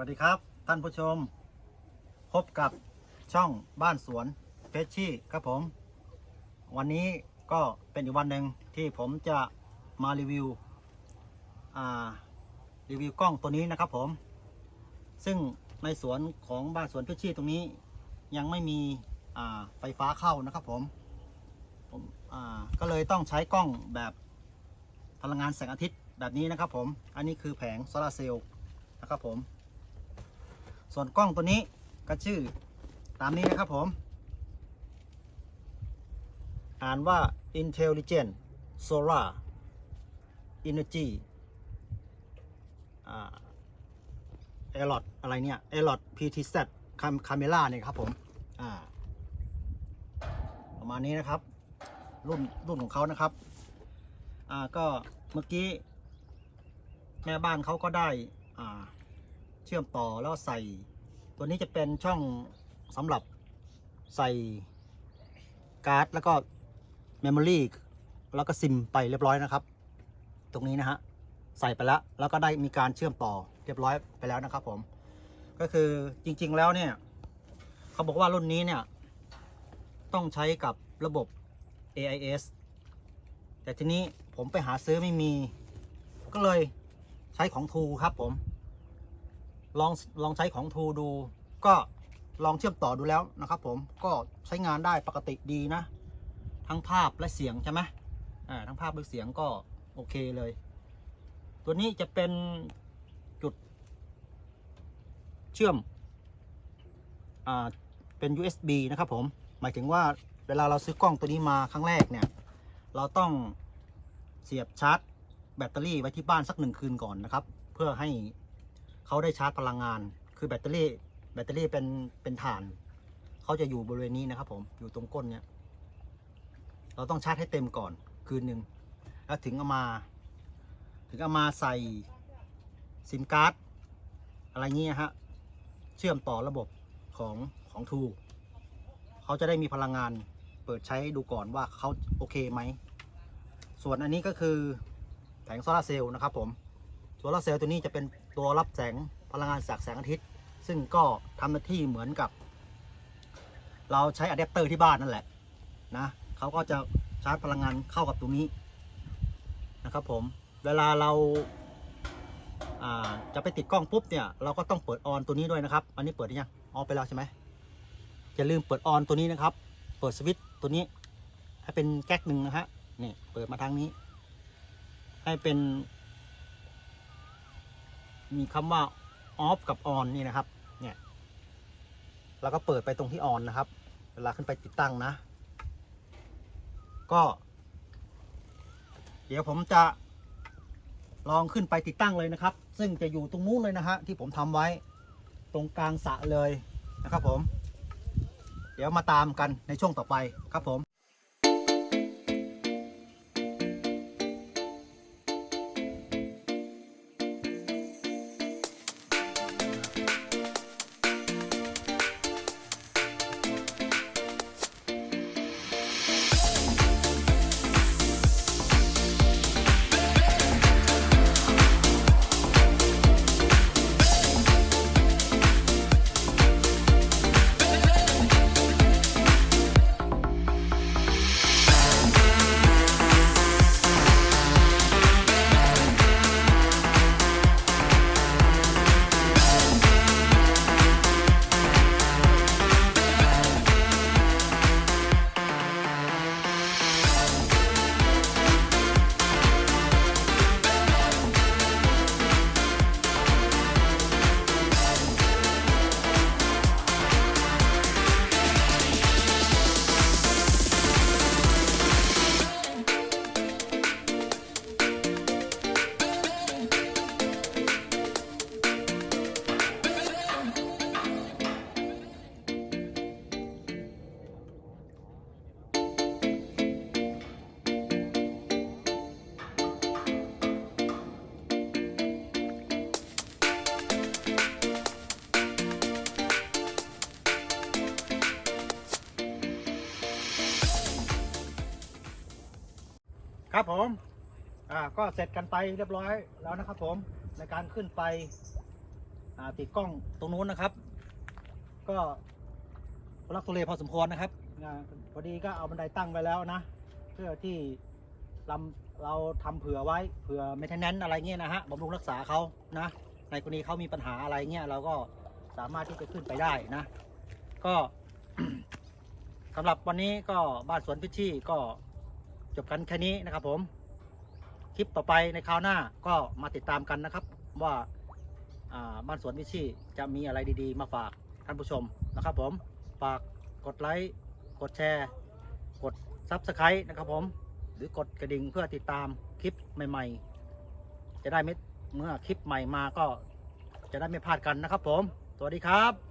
วัสดีครับ ท่านผู้ชม พบกับช่องบ้านสวนเฟชชี่ครับผม วันนี้ก็เป็นอีกวันหนึ่งที่ผมจะมารีวิวรีวิวกล้องตัวนี้นะครับผม ซึ่งในสวนของบ้านสวนเฟชชี่ตรงนี้ยังไม่มีไฟฟ้าเข้านะครับผมผมก็เลยต้องใช้กล้องแบบพลังงานแสงอาทิตย์แบบนี้นะครับผม อันนี้คือแผงโซลาร์เซลล์นะครับผม ส่วนกล้องตัวนี้ก็ชื่อตามนี้นะครับผม อ่านว่า Intelligent Solar Energy อ่า a l o t อะไรเนี่ย a l o t PTZ Cam- Camera เนี่ยครับผมประมาณนี้นะครับ รุ่นรุ่นของเขานะครับ อ่าก็เมื่อกี้ แม่บ้านเขาก็ได้ อ่า เชื่อมต่อแล้วใส่ ตัวนี้จะเป็นช่องสำหรับใส่การ์ดแล้วก็เมมโมรีแล้วก็ซิมไปเรียบร้อยนะครับ ตรงนี้นะฮะใส่ไปแล้วแล้วก็ได้มีการเชื่อมต่อเรียบร้อยไปแล้วนะครับผม ก็คือจริง ๆ แล้วเนี่ย เขาบอกว่ารุ่นนี้เนี่ย ต้องใช้กับระบบ AIS แต่ทีนี้ผมไปหาซื้อไม่มี ก็เลยใช้ของทูครับผม ลองลองใช้ของทูดู ก็ลองเชื่อมต่อดูแล้วนะครับผมก็ใช้งานได้ปกติดีนะ ทั้งภาพและเสียงใช่ไหมอ่าทั้งภาพและเสียงก็โอเคเลย ตัวนี้จะเป็นจุดเชื่อมอ่าเป็น USB นะครับผมหมายถึงว่าเวลาเราซื้อกล้องตัวนี้มาครั้งแรกเนี่ย เราต้องเสียบชาร์จ แบตเตอรี่ไว้ที่บ้านสักหนึ่งคืนก่อนนะครับ เพื่อให้ เขาได้ชาร์จพลังงาน คือแบตเตอรี่ แบตเตอรี่เป็นเป็นถ่าน เขาจะอยู่บริเวณนี้นะครับ ผมอยู่ตรงก้นเนี้ยเราต้องชาร์จให้เต็มก่อนคืนหนึ่งแล้วถึงเอามา ถึงเอามาใส่ซิมการ์ดอะไรเงี้ยฮะเชื่อมต่อระบบของของทูเขาจะได้มีพลังงานเปิดใช้ดูก่อนว่าเขาโอเคไหม ส่วนอันนี้ก็คือแผงโซลาร์เซลล์นะครับผมโซลาร์เซลล์ตัวนี้จะเป็น ตัวรับแสงพลังงานจากแสงอาทิตย์ ซึ่งก็ทำหน้าที่เหมือนกับ เราใช้อะแดปเตอร์ที่บ้านนั่นแหละนะเขาก็จะชาร์จพลังงานเข้ากับตรงนี้นะครับผมเวลาเราาจะไปติดกล้องปุ๊บเนี่ยเราก็ต้องเปิดออนตัวนี้ด้วยนะครับ อันนี้เปิดยังออนไปแล้วใช่ไหมอย่าลืมเปิดออนตัวนี้นะครับ เปิดสวิตตัวนี้ ให้เป็นแก๊กหนึ่งนะฮะนี่เปิดมาทางนี้ ให้เป็น มีคำว่า off กับ on นี่นะครับ เนี่ยแล้วก็เปิดไปตรงที่ on นะครับ เวลาขึ้นไปติดตั้งนะ ก็ เดี๋ยวผมจะลองขึ้นไปติดตั้งเลยนะครับ ซึ่งจะอยู่ตรงนู้นเลยนะฮะที่ผมทำไว้ตรงกลางสะเลยนะครับผม เดี๋ยวมาตามกันในช่วงต่อไปครับผม ครับผมอ่าก็เสร็จกันไปเรียบร้อยแล้วนะครับผมในการขึ้นไปอ่าติดกล้องตรงนู้นนะครับ ก็ทุลักทุเลพอสมควรนะครับอ่าพอดีก็เอาบันไดตั้งไว้แล้วนะ เพื่อที่ลำเราทำเผื่อไว้เผื่อเมทแนนอะไรเงี้ยนะฮะบำรุงรักษาเขานะ ในกรณีเขามีปัญหาอะไรเงี้ยเราก็สามารถที่จะขึ้นไปได้นะ ก็สำหรับวันนี้ก็บ้านสวนพิชชี่ก็ จบกันแค่นี้นะครับผม คลิปต่อไปในคราวหน้าก็มาติดตามกันนะครับ ว่าบ้านสวนพิชชี่จะมีอะไรดีๆ มาฝากท่านผู้ชมนะครับผม ฝากกดไลค์ กดแชร์ กดซับสไครต์นะครับผม หรือกดกระดิ่งเพื่อติดตามคลิปใหม่ ๆ จะได้ไม่เมื่อคลิปใหม่มาก็จะได้ไม่พลาดกันนะครับผม สวัสดีครับ